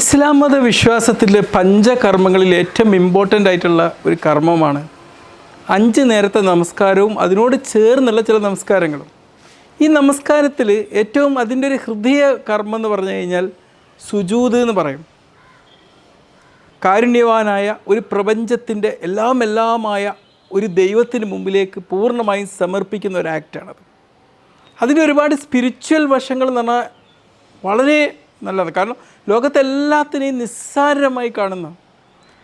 ഇസ്ലാം മത വിശ്വാസത്തിലെ പഞ്ചകർമ്മങ്ങളിൽ ഏറ്റവും ഇമ്പോർട്ടന്റ് ആയിട്ടുള്ള ഒരു കർമ്മമാണ് അഞ്ച് നേരത്തെ നമസ്കാരവും അതിനോട് ചേർന്നുള്ള ചില നമസ്കാരങ്ങളും. ഈ നമസ്കാരത്തിൽ ഏറ്റവും അതിന്റെ ഒരു ഹൃദയ കർമ്മം എന്ന് പറഞ്ഞു കഴിഞ്ഞാൽ സുജൂത് എന്ന് പറയും. കാരുണ്യവാനായ ഒരു പ്രപഞ്ചത്തിന്റെ എല്ലാം എല്ലാമായ ഒരു ദൈവത്തിന് മുമ്പിലേക്ക് പൂർണമായും സമർപ്പിക്കുന്ന ഒരു ആക്റ്റാണത് അതിന് ഒരുപാട് സ്പിരിച്വൽ വശങ്ങൾ എന്ന് പറഞ്ഞാൽ വളരെ നല്ലതാണ്. കാരണം ലോകത്തെല്ലാത്തിനെയും നിസ്സാരമായി കാണുന്ന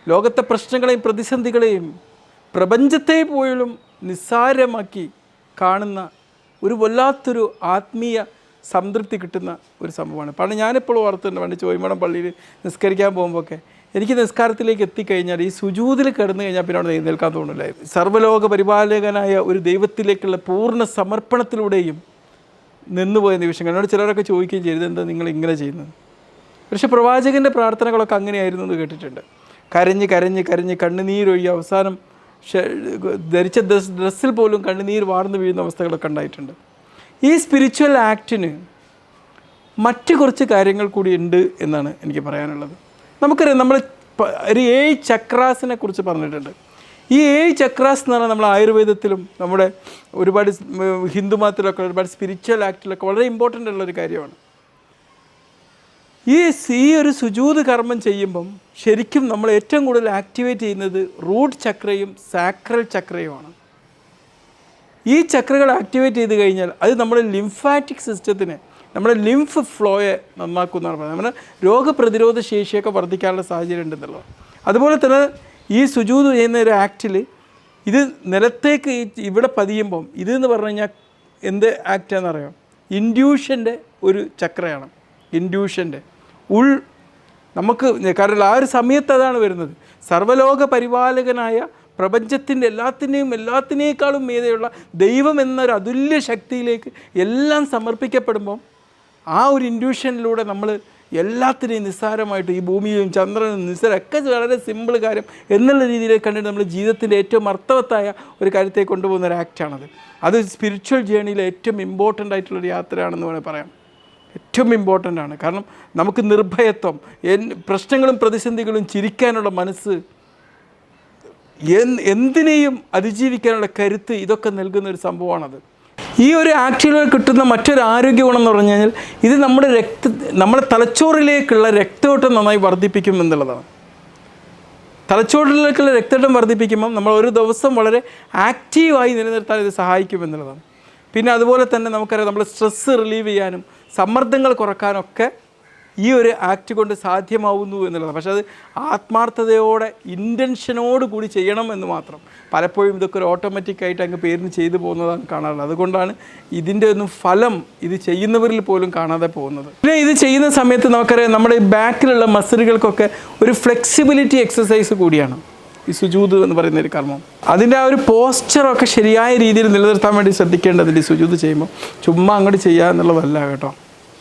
ലോകത്തെ പ്രശ്നങ്ങളെയും പ്രതിസന്ധികളെയും പ്രപഞ്ചത്തെ പോലും നിസ്സാരമാക്കി കാണുന്ന ഒരു വല്ലാത്തൊരു ആത്മീയ സംതൃപ്തി കിട്ടുന്ന ഒരു സംഭവമാണ്. പണ്ട് ഞാനിപ്പോൾ ഓർത്തുണ്ട് പണ്ട് ചോയ്മടം പള്ളിയിൽ നിസ്കരിക്കാൻ പോകുമ്പോഴൊക്കെ എനിക്ക് നിസ്കാരത്തിലേക്ക് എത്തിക്കഴിഞ്ഞാൽ ഈ സുജൂതിൽ കിടന്നു കഴിഞ്ഞാൽ പിന്നെ അവിടെ എഴുന്നേൽക്കാൻ തോന്നുന്നില്ല സർവലോക പരിപാലകനായ ഒരു ദൈവത്തിലേക്കുള്ള പൂർണ സമർപ്പണത്തിലൂടെയും നിന്നുപോയ നിമിഷങ്ങൾ. എന്നോട് ചിലരൊക്കെ ചോദിക്കുകയും ചെയ്തു എന്താ നിങ്ങൾ ഇങ്ങനെ ചെയ്യുന്നത്? പക്ഷെ പ്രവാചകന്റെ പ്രാർത്ഥനകളൊക്കെ അങ്ങനെയായിരുന്നു എന്ന് കേട്ടിട്ടുണ്ട്. കരഞ്ഞ് കരഞ്ഞ് കരഞ്ഞ് കണ്ണുനീരൊഴുകി അവസാനം ധരിച്ച ഡ്രസ് ഡ്രസ്സിൽ പോലും കണ്ണുനീർ വാർന്നു വീഴുന്ന അവസ്ഥകളൊക്കെ ഉണ്ടായിട്ടുണ്ട്. ഈ സ്പിരിച്വൽ ആക്റ്റിന് മറ്റ് കുറച്ച് കാര്യങ്ങൾ കൂടി ഉണ്ട് എന്നാണ് എനിക്ക് പറയാനുള്ളത്. നമുക്കറിയാം നമ്മൾ ഒരു ഏഴ് ചക്രാസിനെ കുറിച്ച് പറഞ്ഞിട്ടുണ്ട്. ഈ ഏഴ് ചക്രാസ് എന്ന് പറഞ്ഞാൽ നമ്മൾ ആയുർവേദത്തിലും നമ്മുടെ ഒരുപാട് സ്- ഹിന്ദു മതത്തിലൊക്കെ ഒരുപാട് സ്പിരിച്വൽ ആക്റ്റിലൊക്കെ വളരെ ഇമ്പോർട്ടന്റ് ഉള്ളൊരു കാര്യമാണ്. ഈ ഈ ഒരു സുജൂത് കർമ്മം ചെയ്യുമ്പം ശരിക്കും നമ്മൾ ഏറ്റവും കൂടുതൽ ആക്ടിവേറ്റ് ചെയ്യുന്നത് റൂട്ട് ചക്രയും സാക്രൽ ചക്രയുമാണ്. ഈ ചക്രകൾ ആക്ടിവേറ്റ് ചെയ്ത് കഴിഞ്ഞാൽ അത് നമ്മുടെ ലിംഫാറ്റിക് സിസ്റ്റത്തിനെ നമ്മുടെ ലിംഫ് ഫ്ലോയെ നന്നാക്കുന്നതാണ് പറയുന്നത്. നമ്മുടെ രോഗപ്രതിരോധ ശേഷിയൊക്കെ വർദ്ധിക്കാനുള്ള സാഹചര്യം ഉണ്ടെന്നുള്ളത്. അതുപോലെ തന്നെ ഈ സുജൂത് ചെയ്യുന്ന ഒരു ആക്റ്റിൽ ഇത് നിലത്തേക്ക് ഇവിടെ പതിയുമ്പം ഇത് എന്ന് പറഞ്ഞു കഴിഞ്ഞാൽ എന്ത് ആക്റ്റാണെന്നറിയാം ഇൻഡ്യൂഷന്റെ ഒരു ചക്രയാണ്. ഇൻഡ്യൂഷന്റെ. ഉൾ നമുക്ക് കാരണം ആ ഒരു സമയത്ത് അതാണ് വരുന്നത്. സർവലോക പരിപാലകനായ പ്രപഞ്ചത്തിന്റെ എല്ലാത്തിനെയും എല്ലാത്തിനേക്കാളും മീതെയുള്ള ദൈവം എന്നൊരു അതുല്യ ശക്തിയിലേക്ക് എല്ലാം സമർപ്പിക്കപ്പെടുമ്പം ആ ഒരു ഇൻഡ്യൂഷനിലൂടെ നമ്മൾ എല്ലാത്തിനെയും നിസ്സാരമായിട്ട് ഈ ഭൂമിയും ചന്ദ്രനും നിസ്സാരമൊക്കെ വളരെ സിമ്പിൾ കാര്യം എന്നുള്ള രീതിയിലേക്ക് കണ്ടിട്ട് നമ്മൾ ജീവിതത്തിന്റെ ഏറ്റവും അർത്ഥവത്തായ ഒരു കാര്യത്തെ കൊണ്ടുപോകുന്ന ഒരു ആക്റ്റാണത് അത് സ്പിരിച്വൽ ജേണിയിലെ ഏറ്റവും ഇമ്പോർട്ടന്റ് ആയിട്ടുള്ളൊരു യാത്രയാണെന്ന് വേണേൽ പറയാം. ഏറ്റവും ഇമ്പോർട്ടന്റ് ആണ്. കാരണം നമുക്ക് നിർഭയത്വം പ്രശ്നങ്ങളും പ്രതിസന്ധികളും ചിരിക്കാനുള്ള മനസ്സ് എന്തിനേയും അതിജീവിക്കാനുള്ള കരുത്ത് ഇതൊക്കെ നൽകുന്ന ഒരു സംഭവമാണത്. ഈ ഒരു ആക്ടിലൂടെ കിട്ടുന്ന മറ്റൊരു ആരോഗ്യ ഗുണം എന്ന് പറഞ്ഞു കഴിഞ്ഞാൽ ഇത് നമ്മുടെ രക്ത നമ്മുടെ തലച്ചോറിലേക്കുള്ള രക്തയോട്ടം നന്നായി വർദ്ധിപ്പിക്കും എന്നുള്ളതാണ്. തലച്ചോറിലേക്കുള്ള രക്തയോട്ടം വർദ്ധിപ്പിക്കുമ്പം നമ്മൾ ഒരു ദിവസം വളരെ ആക്റ്റീവായി നിലനിർത്താൻ ഇത് സഹായിക്കും എന്നുള്ളതാണ്. പിന്നെ അതുപോലെ തന്നെ നമുക്കറിയാം നമ്മൾ സ്ട്രെസ്സ് റിലീവ് ചെയ്യാനും സമ്മർദ്ദങ്ങൾ കുറക്കാനൊക്കെ ഈ ഒരു ആക്ട് കൊണ്ട് സാധ്യമാവുന്നു എന്നുള്ളത് പക്ഷേ അത് ആത്മാർത്ഥതയോടെ ഇന്റൻഷനോട് കൂടി ചെയ്യണം എന്ന് മാത്രം. പലപ്പോഴും ഇതൊക്കെ ഒരു ഓട്ടോമാറ്റിക് ആയിട്ട് അങ്ങ് പേരിന് ചെയ്തു പോകുന്നതാണ് കാണാറുള്ളത്. അതുകൊണ്ടാണ് ഇതിന്റെ ഒന്നും ഫലം ഇത് ചെയ്യുന്നവരിൽ പോലും കാണാതെ പോകുന്നത്. പിന്നെ ഇത് ചെയ്യുന്ന സമയത്ത് നമുക്കറിയാം നമ്മുടെ ബാക്കിലുള്ള മസിലുകൾക്കൊക്കെ ഒരു ഫ്ലെക്സിബിലിറ്റി എക്സസൈസ് കൂടിയാണ്. ഈ സുജൂത് എന്ന് പറയുന്ന ഒരു കർമ്മം. അതിന്റെ ആ ഒരു പോസ്ചറൊക്കെ ശരിയായ രീതിയിൽ നിലനിർത്താൻ വേണ്ടി ശ്രദ്ധിക്കേണ്ടതിന്റെ ഈ സുജൂത് ചെയ്യുമ്പോൾ. ചുമ്മാ അങ്ങോട്ട് ചെയ്യുക എന്നുള്ളതല്ല കേട്ടോ.